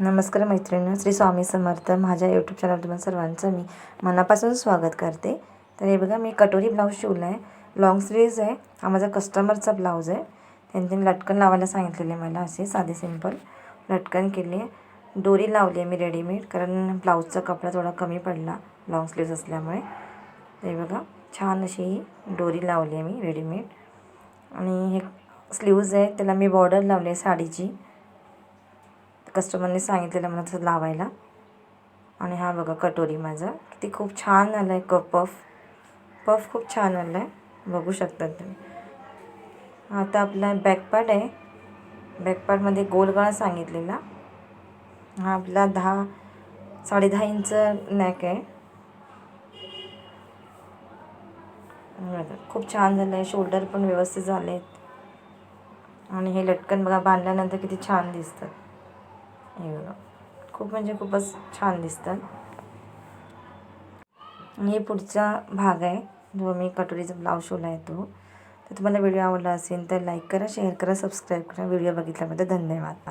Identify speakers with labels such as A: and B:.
A: नमस्कार मैत्रिणी श्री स्वामी समर्थ माझ्या यूट्यूब चॅनल तुम्हाला सर्वांचं मी मनापासून स्वागत करते. तर हे बघा मी कटोरी ब्लाऊज शिवला आहे. लॉंग स्लीव्ज आहे हा माझा कस्टमरचा ब्लाऊज आहे. त्यांनी लटकन लावायला सांगितलेले मला असे साधे सिंपल लटकन केली आहे. दोरी लावली आहे मी रेडीमेड कारण ब्लाऊजचा कपडा थोडा कमी पडला लॉंग स्लीव्ज असल्यामुळे. हे बघा छान अशी ही दोरी लावली आहे मी रेडीमेड आणि हे स्लीव्ज आहे त्याला मी बॉर्डर लावली आहे साडीची. कस्टमरने सांगितलेलं मला तसं लावायला. आणि हा बघा कटोरी माझा. किती खूप छान आला आहे क पफ. पफ खूप छान आला आहे बघू शकतात तुम्ही. आता आपला बॅकपार्ट आहे. बॅकपार्टमध्ये गोलगळा सांगितलेला. हा आपला दहा साडेदहा इंच नॅक आहे. खूप छान झालं आहे शोल्डर पण व्यवस्थित झाले आहेत आणि हे लटकन बघा बांधल्यानंतर किती छान दिसतात. हे बघा खूप म्हणजे खूपच छान दिसतात. हे पुढचा भाग आहे जो मी कटोरीचा ब्लाऊज शिवला आहे तो. तर तुम्हाला व्हिडिओ आवडला असेल तर लाईक करा शेअर करा सबस्क्राईब करा. व्हिडिओ बघितल्याबद्दल धन्यवाद.